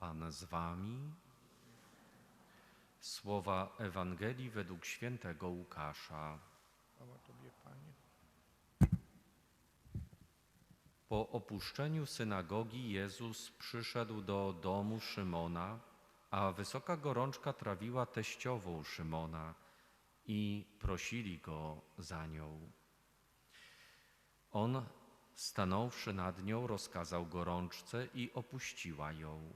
Pan z wami. Słowa Ewangelii według świętego Łukasza. Tobie. Po opuszczeniu synagogi Jezus przyszedł do domu Szymona, a wysoka gorączka trawiła teściową Szymona i prosili go za nią. On, stanąwszy nad nią, rozkazał gorączce i opuściła ją.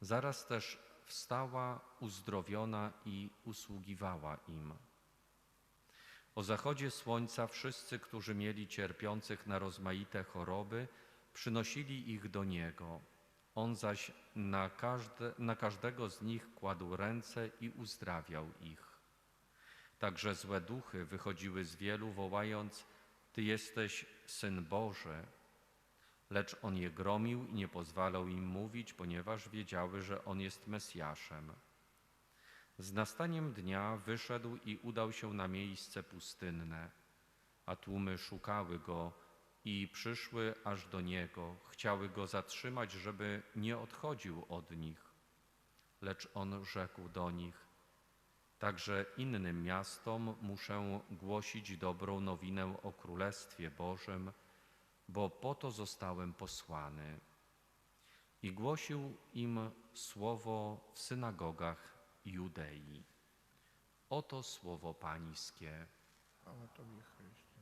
Zaraz też wstała uzdrowiona i usługiwała im. O zachodzie słońca wszyscy, którzy mieli cierpiących na rozmaite choroby, przynosili ich do Niego. On zaś na, każde, na każdego z nich kładł ręce i uzdrawiał ich. Także złe duchy wychodziły z wielu, wołając: Ty jesteś syn Boży. Lecz on je gromił i nie pozwalał im mówić, ponieważ wiedziały, że on jest Mesjaszem. Z nastaniem dnia wyszedł i udał się na miejsce pustynne, a tłumy szukały go i przyszły aż do niego, chciały go zatrzymać, żeby nie odchodził od nich. Lecz on rzekł do nich: Także innym miastom muszę głosić dobrą nowinę o Królestwie Bożym, bo po to zostałem posłany. I głosił im słowo w synagogach Judei. Oto słowo Pańskie. Chwała Tobie, Chryste.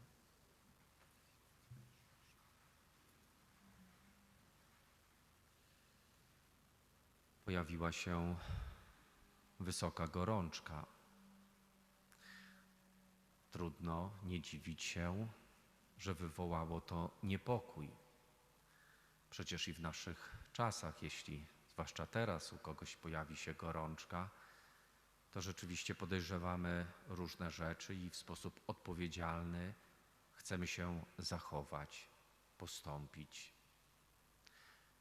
Pojawiła się wysoka gorączka. Trudno nie dziwić się, że wywołało to niepokój. Przecież i w naszych czasach, jeśli zwłaszcza teraz u kogoś pojawi się gorączka, to rzeczywiście podejrzewamy różne rzeczy i w sposób odpowiedzialny chcemy się zachować, postąpić.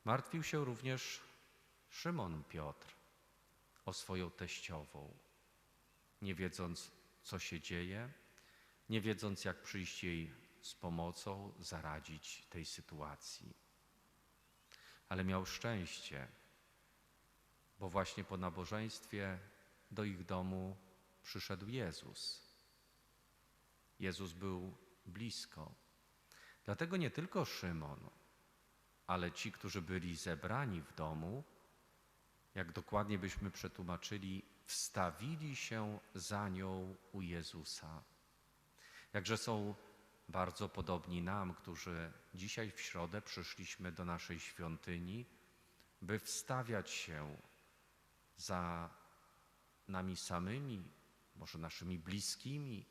Martwił się również Szymon Piotr o swoją teściową, nie wiedząc, co się dzieje, nie wiedząc, jak przyjść jej z pomocą, zaradzić tej sytuacji. Ale miał szczęście, bo właśnie po nabożeństwie do ich domu przyszedł Jezus. Jezus był blisko. Dlatego nie tylko Szymon, ale ci, którzy byli zebrani w domu, jak dokładnie byśmy przetłumaczyli, wstawili się za nią u Jezusa. Jakże są bardzo podobni nam, którzy dzisiaj w środę przyszliśmy do naszej świątyni, by wstawiać się za nami samymi, może naszymi bliskimi,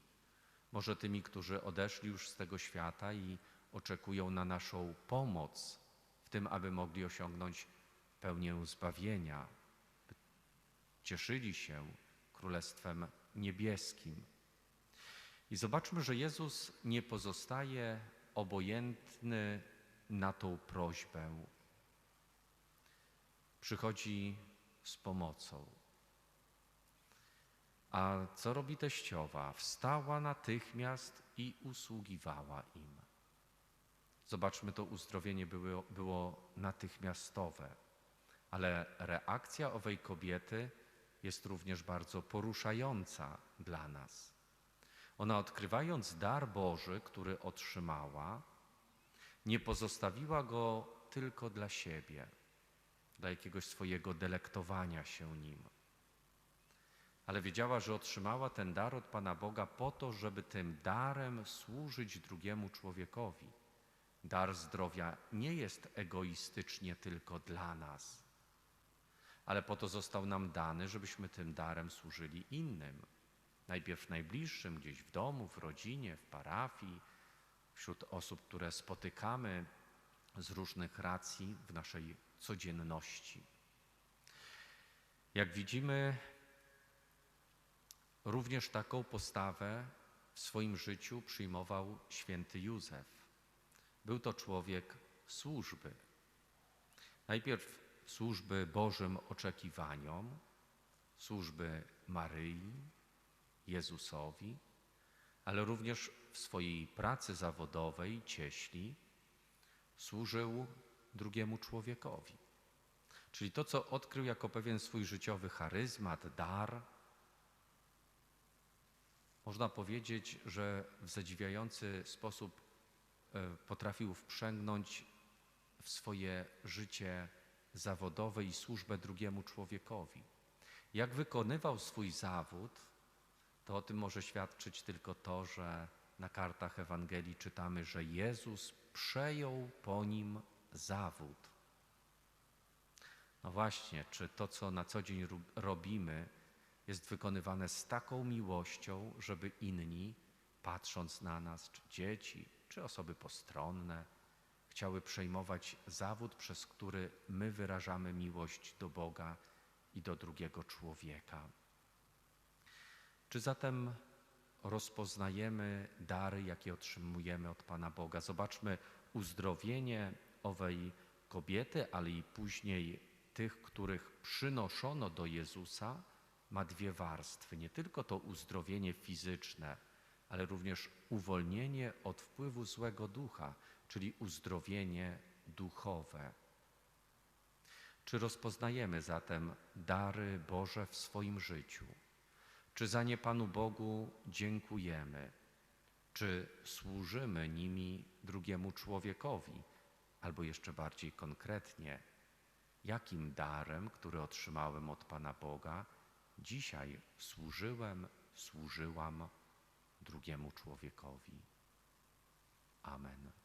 może tymi, którzy odeszli już z tego świata i oczekują na naszą pomoc w tym, aby mogli osiągnąć pełnię zbawienia, cieszyli się Królestwem Niebieskim. I zobaczmy, że Jezus nie pozostaje obojętny na tą prośbę. Przychodzi z pomocą. A co robi teściowa? Wstała natychmiast i usługiwała im. Zobaczmy, to uzdrowienie było, było natychmiastowe, ale reakcja owej kobiety jest również bardzo poruszająca dla nas. Ona, odkrywając dar Boży, który otrzymała, nie pozostawiła go tylko dla siebie, dla jakiegoś swojego delektowania się nim ale wiedziała, że otrzymała ten dar od Pana Boga po to, żeby tym darem służyć drugiemu człowiekowi. Dar zdrowia nie jest egoistycznie tylko dla nas, ale po to został nam dany, żebyśmy tym darem służyli innym. Najpierw najbliższym, gdzieś w domu, w rodzinie, w parafii, wśród osób, które spotykamy z różnych racji w naszej codzienności. Jak widzimy, Również taką postawę w swoim życiu przyjmował święty Józef. Był to człowiek służby. Najpierw służby Bożym oczekiwaniom, służby Maryi, Jezusowi, ale również w swojej pracy zawodowej, cieśli, służył drugiemu człowiekowi. Czyli to, co odkrył jako pewien swój życiowy charyzmat, dar, można powiedzieć, że w zadziwiający sposób e, potrafił wprzęgnąć w swoje życie zawodowe i służbę drugiemu człowiekowi. Jak wykonywał swój zawód, to o tym może świadczyć tylko to, że na kartach Ewangelii czytamy, że Jezus przejął po nim zawód. No właśnie, czy to, co na co dzień robimy, jest wykonywane z taką miłością, żeby inni, patrząc na nas, czy dzieci, czy osoby postronne, chciały przejmować zawód, przez który my wyrażamy miłość do Boga i do drugiego człowieka. Czy zatem rozpoznajemy dary, jakie otrzymujemy od Pana Boga? Zobaczmy uzdrowienie owej kobiety, ale i później tych, których przynoszono do Jezusa, ma dwie warstwy. Nie tylko to uzdrowienie fizyczne, ale również uwolnienie od wpływu złego ducha, czyli uzdrowienie duchowe. Czy rozpoznajemy zatem dary Boże w swoim życiu? Czy za nie Panu Bogu dziękujemy? Czy służymy nimi drugiemu człowiekowi? Albo jeszcze bardziej konkretnie, jakim darem, który otrzymałem od Pana Boga, dzisiaj służyłem, służyłam drugiemu człowiekowi? Amen.